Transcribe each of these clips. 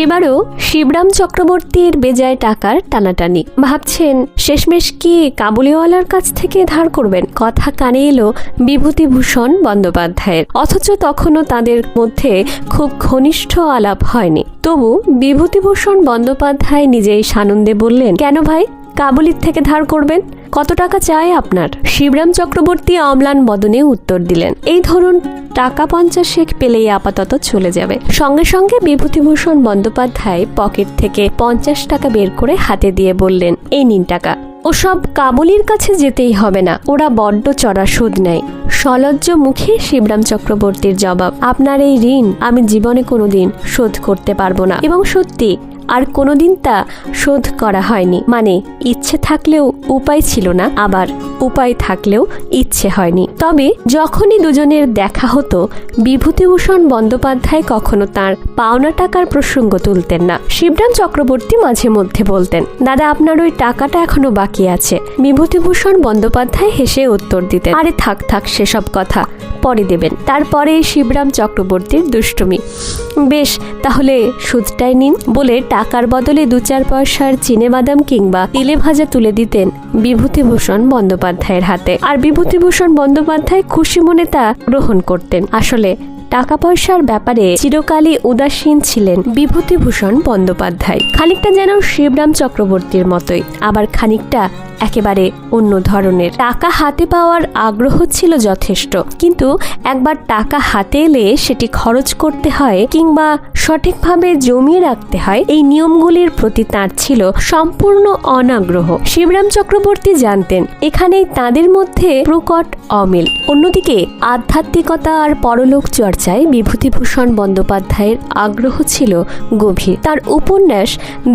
সেবারও শিবরাম চক্রবর্তীর বেজায় টাকার টানাটানি। ভাবছেন, শেষমেশ কি কাবুলিওয়ালার কাছ থেকে ধার করবেন? কথা কানে এলো বিভূতিভূষণ বন্দ্যোপাধ্যায়ের। অথচ তখনও তাদের মধ্যে খুব ঘনিষ্ঠ আলাপ হয়নি। তবু বিভূতিভূষণ বন্দ্যোপাধ্যায় নিজেই সানন্দে বললেন, কেন ভাই? কাবুলির থেকে ধার করবেন? কত টাকা চাই আপনার? শিবরাম চক্রবর্তী অম্লান বদনে উত্তর দিলেন, এই ধরুন, টাকা পঞ্চাশেক পেলেই আপাতত চলে যাবে। সঙ্গে সঙ্গে বিভূতিভূষণ বন্দ্যোপাধ্যায় পকেট থেকে পঞ্চাশ টাকা বের করে হাতে দিয়ে বললেন, এই নিন টাকা। ওসব কাবুলির কাছে যেতেই হবে না, ওরা বড্ড চড়া সুদ নেয়। সলজ্জ মুখে শিবরাম চক্রবর্তীর জবাব, আপনার এই ঋণ আমি জীবনে কোনোদিন শোধ করতে পারব না। এবং সত্যি আর কোনোদিন তা শোধ করা হয়নি। মানে ইচ্ছে থাকলেও উপায় ছিল না আবার। উপায় থাকলেও ইচ্ছে হয়নি। তবে যখনই দুজনের দেখা হতো, বিভূতিভূষণ বন্দ্যোপাধ্যায় কখনো তার পাওনা টাকার প্রসঙ্গ তুলতেন না। শিবরাম চক্রবর্তী মাঝে মধ্যে বলতেন, দাদা, আপনার ওই টাকাটা এখনও বাকি আছে। বিভূতিভূষণ বন্দ্যোপাধ্যায় হেসে উত্তর দিতেন, আরে থাক থাক, সেসব কথা পরে দেবেন। তারপরে শিবরাম চক্রবর্তীর দুষ্টুমি, বেশ, তাহলে সুদটাই নিন। বলে টাকার বদলে দু চার পয়সার চিনে বাদাম কিংবা তিলে ভাজা তুলে দিতেন বিভূতিভূষণ বন্দ্যোপাধ্যায়ের হাতে। আর বিভূতিভূষণ বন্দ্যোপাধ্যায় খুশি মনে তা গ্রহণ করতেন। আসলে টাকা পয়সার ব্যাপারে চিরকালই উদাসীন ছিলেন বিভূতিভূষণ বন্দ্যোপাধ্যায়। খানিকটা যেন শিবরাম চক্রবর্তীর মতোই, আবার খানিকটা একেবারে অন্য ধরনের। টাকা হাতে পাওয়ার আগ্রহ ছিল যথেষ্ট, কিন্তু একবার টাকা হাতে এলে সেটি খরচ করতে হয় কিংবা সঠিকভাবে জমিয়ে রাখতে হয়, এই নিয়মগুলির প্রতি তার ছিল সম্পূর্ণ অনাগ্রহ। শিবরাম চক্রবর্তী জানতেন, এখানেই তাদের মধ্যে প্রকট অমিল। অন্যদিকে আধ্যাত্মিকতা আর পরলোক চর্চায় বিভূতিভূষণ বন্দ্যোপাধ্যায়ের আগ্রহ ছিল গভীর। তার উপন্যাস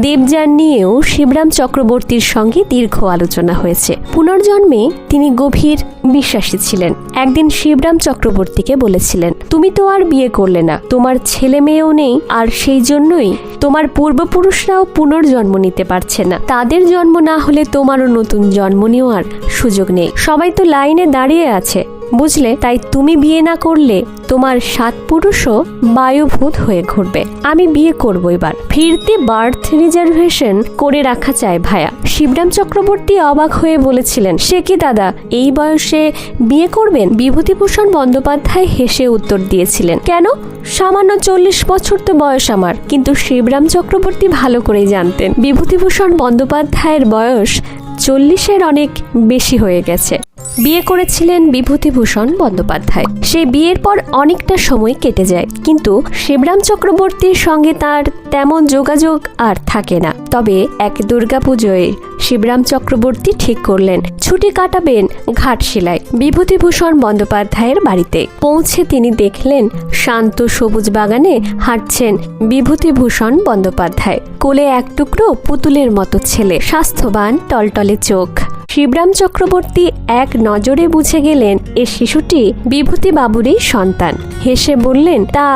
দেবযান নিয়েও শিবরাম চক্রবর্তীর সঙ্গে দীর্ঘ আলোচনা হয়েছে। পুনর্জন্মে তিনি গভীর বিশ্বাসী ছিলেন। একদিন শিবরাম চক্রবর্তীকে বলেছিলেন, তুমি তো আর বিয়ে করলে না, তোমার ছেলে মেয়েও নেই, আর সেই জন্যই তোমার পূর্বপুরুষরাও পুনর্জন্ম নিতে পারছে না। তাদের জন্ম না হলে তোমারও নতুন জন্ম নেওয়ার সুযোগ নেই। সবাই তো লাইনে দাঁড়িয়ে আছে বুঝলে, তাই তুমি বিয়ে না করলে তোমার সাত পুরুষও বায়ুভূত হয়ে ঘুরবে। আমি বিয়ে করব এবার। ফিরতে বার্থ রিজার্ভেশন করে রাখা চায় ভায়া। শিবরাম চক্রবর্তী অবাক হয়ে বলেছিলেন, সে কি দাদা, এই বয়সে বিয়ে করবেন? বিভূতিভূষণ বন্দ্যোপাধ্যায় হেসে উত্তর দিয়েছিলেন, কেন? সামান্য চল্লিশ বছর তো বয়স আমার। কিন্তু শিবরাম চক্রবর্তী ভালো করেই জানতেন। বিভূতিভূষণ বন্দ্যোপাধ্যায়ের বয়স চল্লিশের অনেক বেশি হয়ে গেছে। বিয়ে করেছিলেন বিভূতিভূষণ বন্দ্যোপাধ্যায়। সেই বিয়ের পর অনেকটা সময় কেটে যায়, কিন্তু শিবরাম চক্রবর্তীর সঙ্গে তার তেমন যোগাযোগ আর থাকে না। তবে এক দুর্গাপুজোয় শিবরাম চক্রবর্তী ঠিক করলেন, ছুটি কাটাবেন ঘাটশিলায় বিভূতিভূষণ বন্দ্যোপাধ্যায়ের বাড়িতে। পৌঁছে তিনি দেখলেন, শান্ত সবুজ বাগানে হাঁটছেন বিভূতিভূষণ বন্দ্যোপাধ্যায়। কোলে এক টুকরো পুতুলের মতো ছেলে, স্বাস্থ্যবান, টলটলে চোখ। শিবরাম চক্রবর্তী এক নজরে বুঝে গেলেন এ শিশুটি বিভূতি বাবুরই সন্তান। হেসে বললেন, তা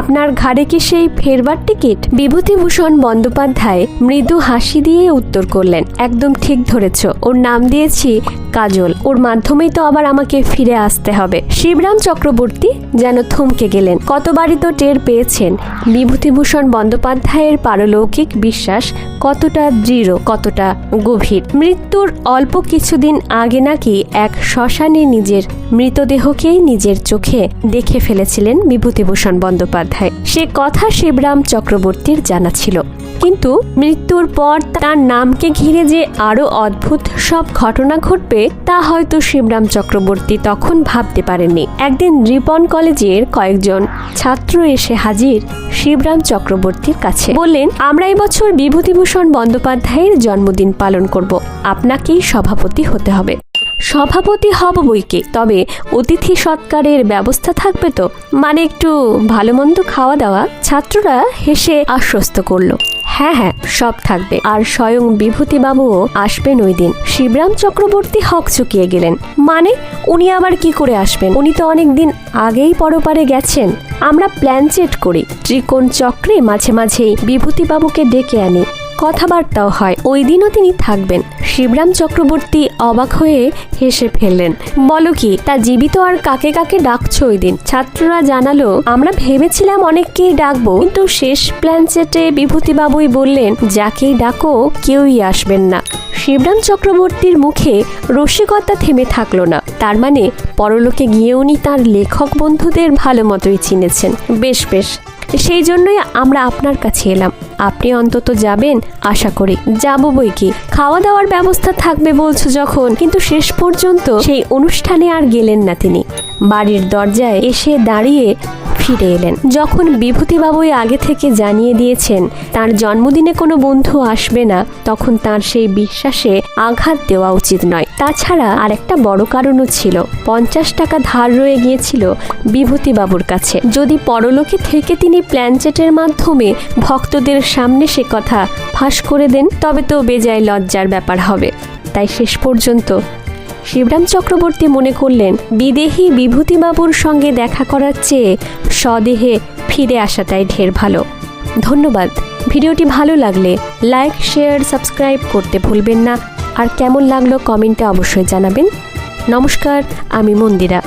আপনার ঘাড়ে কি সেই ফেরবার টিকিট? বিভূতিভূষণ বন্দ্যোপাধ্যায় মৃদু হাসি দিয়ে উত্তর করলেন, একদম ঠিক ধরেছ, ওর নাম দিয়েছি কাজল। ওর মাধ্যমেই তো আবার আমাকে ফিরে আসতে হবে। শিবরাম চক্রবর্তী যেন থমকে গেলেন, কতবারই তো টের পেয়েছেন? বিভূতিভূষণ বন্দ্যোপাধ্যায়ের পারলৌকিক বিশ্বাস কতটা দৃঢ়, কতটা গভীর। মৃত্যুর অল্প কিছুদিন আগে নাকি এক শ্মশানে নিজের মৃতদেহকেই নিজের চোখে দেখে ফেলেছিলেন বিভূতিভূষণ বন্দ্যোপাধ্যায়। সে কথা শিবরাম চক্রবর্তীর জানা ছিল। কিন্তু মৃত্যুর পর তার নামকে ঘিরে যে আরও অদ্ভুত সব ঘটনা ঘটবে, তা হয়তো শিবরাম চক্রবর্তী তখন ভাবতে পারেননি। একদিন রিপন কলেজের কয়েকজন ছাত্র এসে হাজির শিবরাম চক্রবর্তীর কাছে। বললেন, আমরা এবছর বিভূতিভূষণ বন্দ্যোপাধ্যায়ের জন্মদিন পালন করব। আপনাকেই সভাপতি হতে হবে। সভাপতি হব বইকে তবে অতিথি সৎকারের ব্যবস্থা থাকবে তো? মানে একটু ভালো মন্দ খাওয়া দাওয়া? ছাত্ররা হেসে আশ্বস্ত করল। হ্যাঁ হ্যাঁ সব থাকবে। আর স্বয়ং বিভূতিবাবুও আসবেন ওই দিন। শিবরাম চক্রবর্তী হক চুকিয়ে গেলেন। মানে উনি আবার কি করে আসবেন? উনি তো অনেক দিন আগেই পরপারে গেছেন। আমরা প্ল্যান চেট করি। ত্রিকোণ চক্রে মাঝে মাঝেই বিভূতিবাবুকে ডেকে আনি। কথাবার্তাও হয়। ওই দিনও তিনি থাকবেন। শিবরাম চক্রবর্তী অবাক হয়ে হেসে ফেললেন, বলো কি, তা জীবিত আর কাকে কাকে ডাকছো ওই দিন? ছাত্ররা জানালো, আমরা ভেবেছিলাম অনেককেই ডাকবো, কিন্তু শেষ প্ল্যান সেটে বিভূতিবাবুই বললেন, যাকেই ডাকো, কেউই আসবেন না। শিবরাম চক্রবর্তীর মুখে রসিকতা থেমে থাকল না। তার মানে পরলোকে গিয়ে উনি তার লেখক বন্ধুদের ভালো মতোই চিনেছেন। বেশ বেশ। সেই জন্যই আমরা আপনার কাছে এলাম। আপনি অন্তত যাবেন, আশা করি। যাব বই কি? খাওয়া দাওয়ার ব্যবস্থা থাকবে বলছো যখন, কিন্তু শেষ পর্যন্ত সেই অনুষ্ঠানে আর গেলেন না তিনি। বাড়ির দরজায় এসে দাঁড়িয়ে ফিরে এলেন। যখন বিভূতিবাবুই আগে থেকে জানিয়ে দিয়েছেন তার জন্মদিনে কোনো বন্ধু আসবে না, তখন তার সেই বিশ্বাসে আঘাত দেওয়া উচিত নয়। তাছাড়া আর একটা বড় কারণও ছিল। পঞ্চাশ টাকা ধার রয়ে গিয়েছিল বিভূতিবাবুর কাছে। যদি পরলোকে থেকে তিনি প্ল্যানচেটের মাধ্যমে ভক্তদের সামনে সে কথা ফাঁস করে দেন, তবে তো বেজায় লজ্জার ব্যাপার হবে। তাই শেষ পর্যন্ত শিবরাম চক্রবর্তী মনে করলেন, বিদেহী বিভূতিবাবুর সঙ্গে দেখা করার চেয়ে স্বদেহে ফিরে আসাটাই ঢের ভালো। ধন্যবাদ। ভিডিওটি ভালো লাগলে লাইক, শেয়ার, সাবস্ক্রাইব করতে ভুলবেন না। আর কেমন লাগল কমেন্টে অবশ্যই জানাবেন। নমস্কার, আমি মন্দিরা।